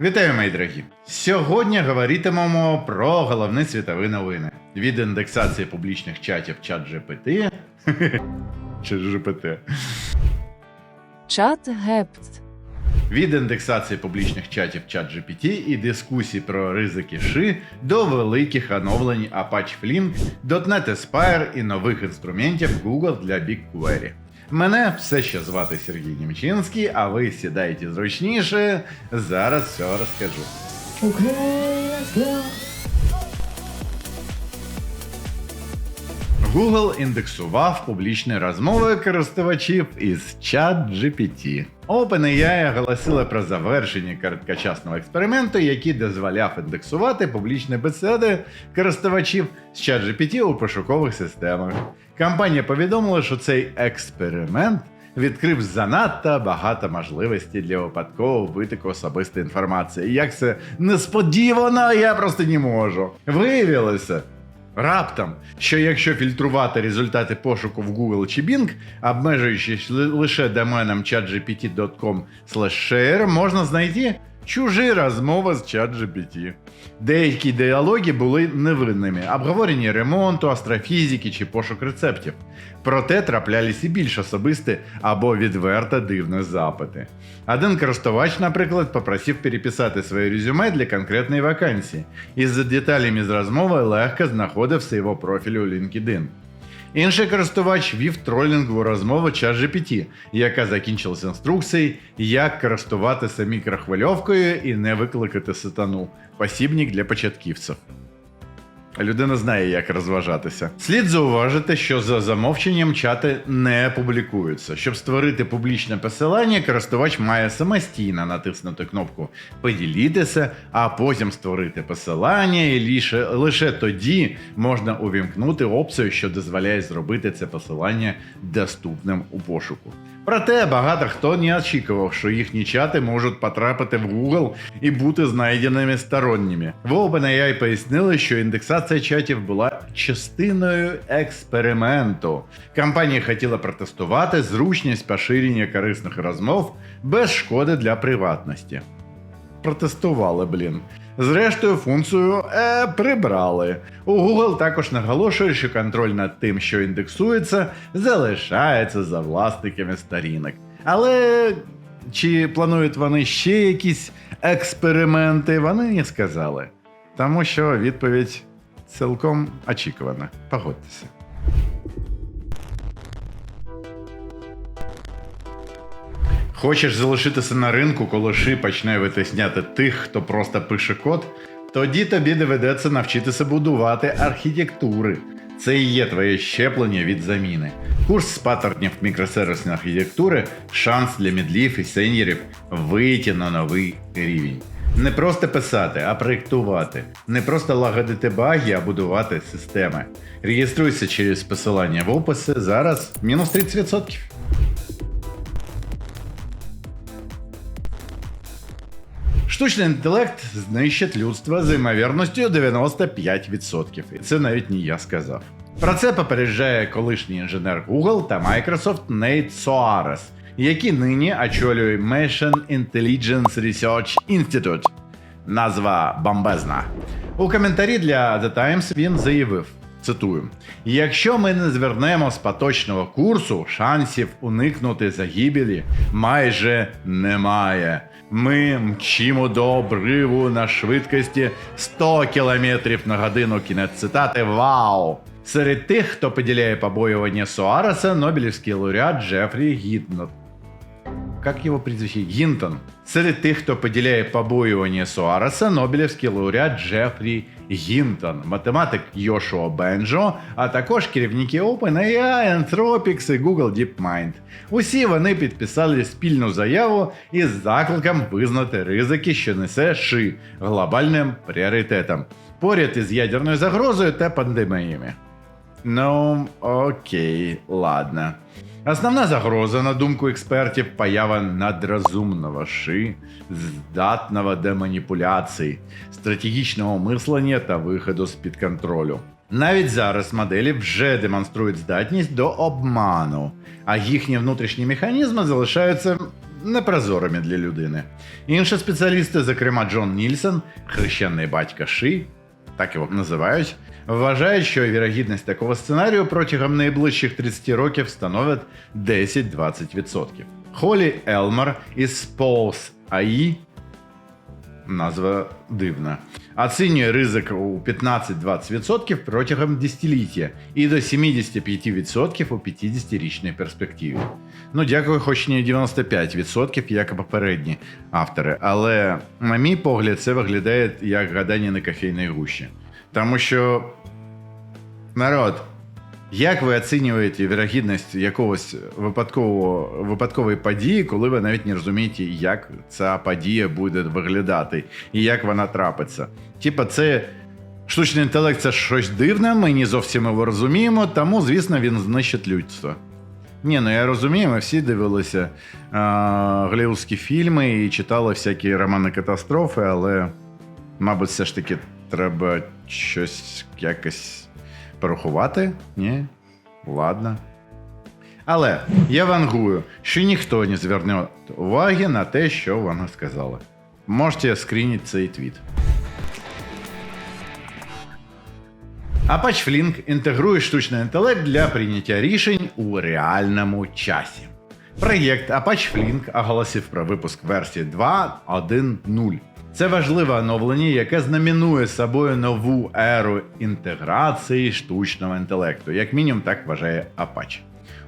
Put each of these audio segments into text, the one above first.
Вітаю, мої дорогі! Сьогодні говоритимемо про головні світові новини. Від індексації публічних чатів чат GPT чи GPT. Чат гепт. Від індексації публічних чатів чат GPT і дискусій про ризики ши до великих оновлень Apache Flink, .NET Aspire і нових інструментів Google для BigQuery. Мене все ще звати Сергій Німчинський, а ви сідайте зручніше. Зараз все розкажу. Google індексував публічні розмови користувачів із ChatGPT. OpenAI оголосила про завершення короткочасного експерименту, який дозволяв індексувати публічні бесіди користувачів з ChatGPT у пошукових системах. Компанія повідомила, що цей експеримент відкрив занадто багато можливостей для випадкового витоку особистої інформації. Як це несподівано, я просто не можу. Виявилося. Раптом, що якщо фільтрувати результати пошуку в Google чи Bing, обмежуючись ли- лише доменом chatgpt.com share, можна знайти чужі розмови з ChatGPT. Деякі діалоги були невинними, обговорення ремонту, астрофізики чи пошук рецептів. Проте траплялись і більш особисті або відверто дивні запити. Один користувач, наприклад, попросив переписати своє резюме для конкретної вакансії, і за деталями з розмови легко знаходився його профіль у LinkedIn. Інший користувач вів тролінгову розмову ChatGPT, яка закінчилася інструкцією, як користуватися мікрохвильовкою і не викликати сатану. Посібник для початківців. Людина знає, як розважатися. Слід зауважити, що за замовченням чати не публікуються. Щоб створити публічне посилання, користувач має самостійно натиснути кнопку Поділітися, а потім створити посилання, і лише, лише тоді можна увімкнути опцію, що дозволяє зробити це посилання доступним у пошуку. Проте багато хто не очікував, що їхні чати можуть потрапити в Google і бути знайденими сторонніми. В OpenAI пояснили, що індексація чатів була частиною експерименту. Компанія хотіла протестувати зручність поширення корисних розмов без шкоди для приватності. Протестували, блін. Зрештою, функцію е, прибрали. У Google також наголошує, що контроль над тим, що індексується, залишається за власниками сторінок. Але чи планують вони ще якісь експерименти, вони не сказали. Тому що відповідь цілком очікувана. Погодьтеся. Хочеш залишитися на ринку, коли ши почне витисняти тих, хто просто пише код, тоді тобі доведеться навчитися будувати архітектури. Це і є твоє щеплення від заміни. Курс з паттернів мікросервісної архітектури шанс для мідлів і сеньорів вийти на новий рівень. Не просто писати, а проєктувати. Не просто лагодити баги, а будувати системи. Реєструйся через посилання в описі. Зараз мінус 30%. Штучний інтелект знищить людство з ймовірністю 95%. І це навіть не я сказав. Про це попереджає колишній інженер Google та Microsoft Нейт Соарес, який нині очолює Machine Intelligence Research Institute. Назва бомбезна. У коментарі для The Times він заявив: цитую: якщо ми не звернемо з поточного курсу, шансів уникнути загибелі майже немає. Ми мчимо до обриву на швидкості 100 км на годину. Кінець цитати. Вау! Серед тих, хто поділяє побоювання Суареса, Нобелівський лауреат Джефрі Гіднот. Как его прізвище? Гінтон. Серед тих, хто поділяє побоювання Суареса, Нобелівський лауреат Джефрі Гінтон, математик Йошуа Бенджо, а також керівники OpenAI, Anthropics і Google DeepMind. Усі вони підписали спільну заяву із закликом визнати ризики, що несе ши глобальним пріоритетом, поряд із ядерною загрозою та пандеміями. Ну, окей, ладно. Основна загроза, на думку експертів, поява надрозумного ши, здатного до маніпуляцій, стратегічного мислення та виходу з-під контролю. Навіть зараз моделі вже демонструють здатність до обману, а їхні внутрішні механізми залишаються непрозорими для людини. Інші спеціалісти, зокрема Джон Нільсон, хрещений батька Ши, так його називають, вважають, що вірогідність такого сценарію протягом найближчих 30 років становить 10-20%. Холі Елмер із Pulse AI Назва дивна. Оцінює ризик у 15-20% протягом десятиліття і до 75% у 50-річній перспективі. Ну, дякую, хоч не 95%, як і попередні автори. Але, на мій погляд, це виглядає як гадання на кофейній гущі. Тому що народ. Як ви оцінюєте вірогідність якогось випадкового випадкової події, коли ви навіть не розумієте, як ця подія буде виглядати і як вона трапиться? Типа, це штучний інтелект це щось дивне, ми не зовсім його розуміємо, тому, звісно, він знищить людство. Ні, ну я розумію, ми всі дивилися голівудські фільми і читали всякі романи катастрофи, але, мабуть, все ж таки треба щось якось порахувати? Ні? Ладно. Але я вангую, що ніхто не зверне уваги на те, що вона сказала. Можете скрінити цей твіт. Apache Flink інтегрує штучний інтелект для прийняття рішень у реальному часі. Проєкт Apache Flink оголосив про випуск версії 2.1.0. Це важливе оновлення, яке знаменує собою нову еру інтеграції штучного інтелекту, як мінімум так вважає Apache.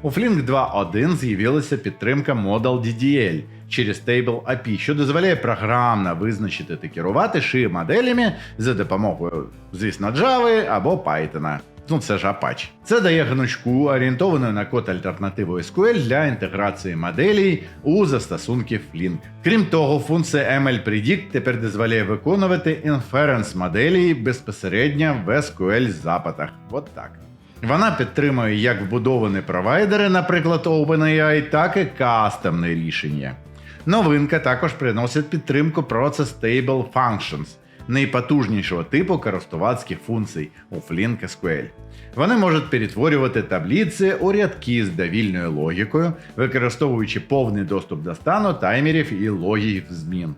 У Flink 2.1 з'явилася підтримка Model DDL через Table API, що дозволяє програмно визначити та керувати ши моделями за допомогою, звісно, Java або Python. Ну, це ж Apache. Це дає гнучку, орієнтовану на код альтернативу SQL для інтеграції моделей у застосунки Flink. Крім того, функція ML Predict тепер дозволяє виконувати інференс моделей безпосередньо в SQL запитах. От так. Вона підтримує як вбудовані провайдери, наприклад, OpenAI, так і кастомне рішення. Новинка також приносить підтримку Process Stable Functions, найпотужнішого типу користувацьких функцій у Flink SQL. Вони можуть перетворювати таблиці у рядки з довільною логікою, використовуючи повний доступ до стану таймерів і логіків змін.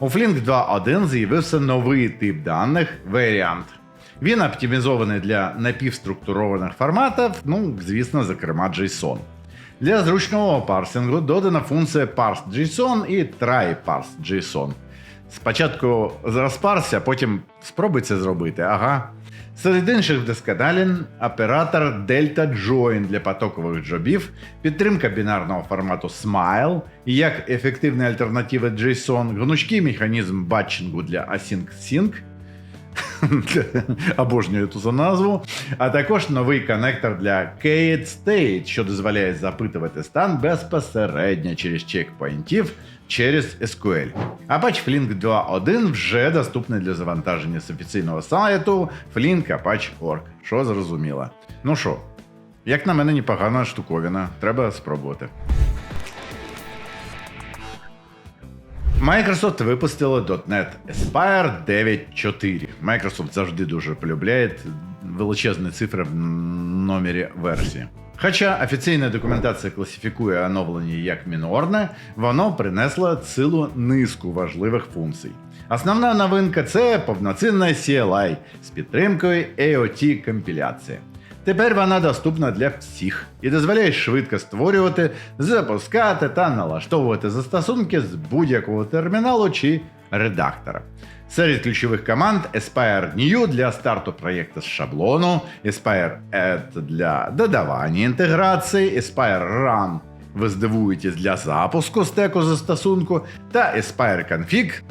У Flink 2.1 з'явився новий тип даних Variant. Він оптимізований для напівструктурованих форматів, ну, звісно, зокрема JSON. Для зручного парсингу додана функція parse.json і try-parse.json. Спочатку розпарся, потім спробуй це зробити. Ага. Серед інших вдосконалень оператор Delta Join для потокових джобів, підтримка бінарного формату Smile, як ефективна альтернатива JSON, гнучкий механізм батчингу для Async-Sync, обожнюю ту за назву, а також новий коннектор для Kate State, що дозволяє запитувати стан безпосередньо через чекпоінтів через SQL. Apache Flink 2.1 вже доступний для завантаження з офіційного сайту flink.apache.org, що зрозуміло. Ну що, як на мене, непогана штуковина, треба спробувати. Microsoft випустила .NET Aspire 9.4. Microsoft завжди дуже полюбляє величезні цифри в номері версії. Хоча офіційна документація класифікує оновлення як мінорне, воно принесло цілу низку важливих функцій. Основна новинка це повноцінна CLI з підтримкою AOT компіляції. Тепер вона доступна для всіх і дозволяє швидко створювати, запускати та налаштовувати застосунки з будь-якого терміналу чи редактора. Серед ключових команд Aspire New для старту проєкту з шаблону, Aspire Add для додавання інтеграції, Aspire Run ви здивуєтесь для запуску стеку застосунку та Aspire Config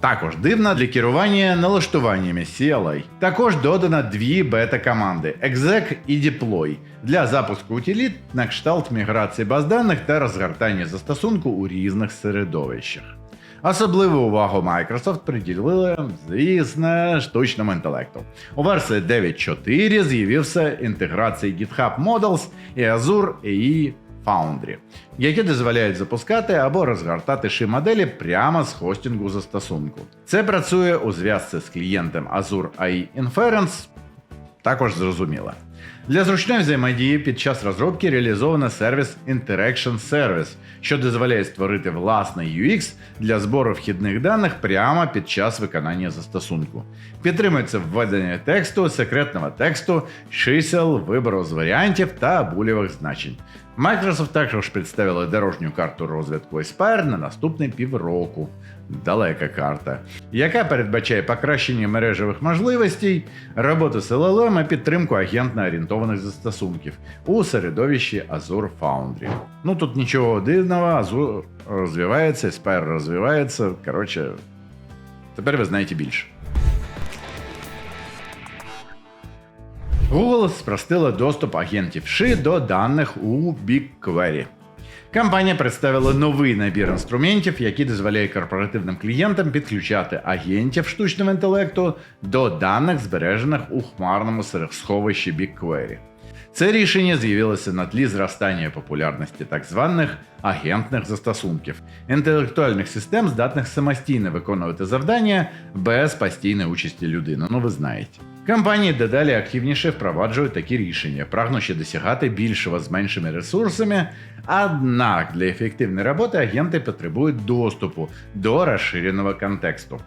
також дивна для керування налаштуваннями CLI. Також додано дві бета-команди exec і deploy для запуску утиліт на кшталт міграції баз даних та розгортання застосунку у різних середовищах. Особливу увагу Microsoft приділили, звісно, штучному інтелекту. У версії 9.4 з'явився інтеграція GitHub Models і Azure AI Foundry, які дозволяють запускати або розгортати ши моделі прямо з хостингу застосунку. Це працює у зв'язці з клієнтом Azure AI Inference, також зрозуміло. Для зручної взаємодії під час розробки реалізовано сервіс Interaction Service, що дозволяє створити власний UX для збору вхідних даних прямо під час виконання застосунку. Підтримується введення тексту, секретного тексту, чисел, вибору з варіантів та булєвих значень. Microsoft також представила дорожню карту розвитку Aspire на наступний півроку. Далека карта, яка передбачає покращення мережевих можливостей, роботу з LLM і підтримку агентно-орієнтованих застосунків у середовищі Azure Foundry. Ну тут нічого дивного, Azure розвивається, Spire розвивається. Коротше, тепер ви знаєте більше. Google спростила доступ агентів ши до даних у BigQuery. Компанія представила новий набір інструментів, які дозволяє корпоративним клієнтам підключати агентів штучного інтелекту до даних, збережених у хмарному сховищі BigQuery. Це рішення з'явилося на тлі зростання популярності так званих агентних застосунків, інтелектуальних систем, здатних самостійно виконувати завдання без постійної участі людини. Ну ви знаєте. Компанії дедалі активніше впроваджують такі рішення, прагнучи досягати більшого з меншими ресурсами. Однак для ефективної роботи агенти потребують доступу до розширеного контексту.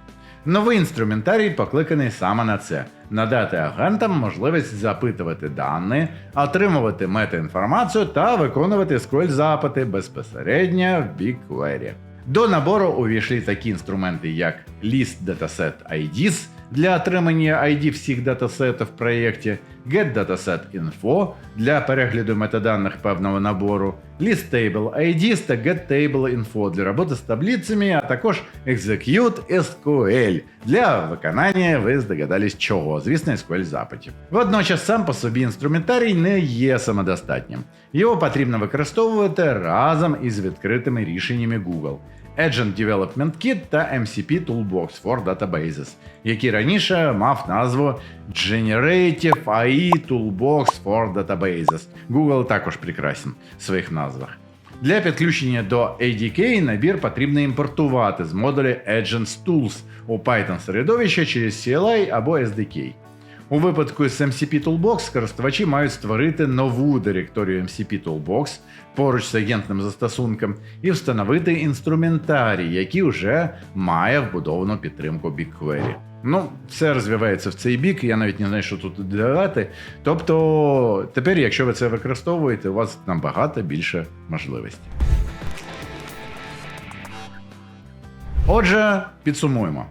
Новий інструментарій покликаний саме на це: надати агентам можливість запитувати дані, отримувати метаінформацію та виконувати SQL запити безпосередньо в BigQuery. До набору увійшли такі інструменти, як List Dataset IDs для отримання ID всіх датасетів в проєкті, GetDatasetInfo для перегляду метаданих певного набору, ListTable IDs та GetTableInfo для роботи з таблицями, а також Execute SQL для виконання, ви здогадались чого, звісно, SQL запитів. Водночас сам по собі інструментарій не є самодостатнім. Його потрібно використовувати разом із відкритими рішеннями Google. Agent Development Kit та MCP Toolbox for Databases, який раніше мав назву Generative AI Toolbox for Databases. Google також прекрасен в своїх назвах. Для підключення до ADK набір потрібно імпортувати з модулі Agents Tools у Python середовище через CLI або SDK. У випадку з MCP Toolbox користувачі мають створити нову директорію MCP Toolbox поруч з агентним застосунком і встановити інструментарій, який вже має вбудовану підтримку BigQuery. Ну, все розвивається в цей бік, я навіть не знаю, що тут додавати. Тобто, тепер, якщо ви це використовуєте, у вас набагато більше можливостей. Отже, підсумуємо.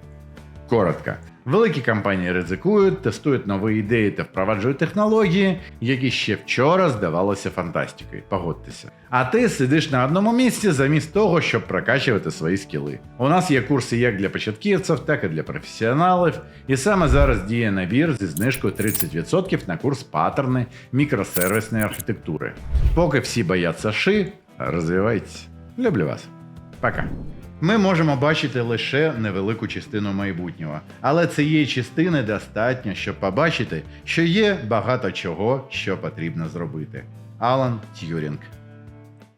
Коротко. Великі компанії ризикують, тестують нові ідеї та впроваджують технології, які ще вчора здавалося фантастикою. Погодьтеся. А ти сидиш на одному місці замість того, щоб прокачувати свої скіли. У нас є курси як для початківців, так і для професіоналів. І саме зараз діє набір зі знижкою 30% на курс паттерни мікросервісної архітектури. Поки всі бояться ши, розвивайтесь. Люблю вас. Пока. Ми можемо бачити лише невелику частину майбутнього, але цієї частини достатньо, щоб побачити, що є багато чого, що потрібно зробити. Алан Т'юрінг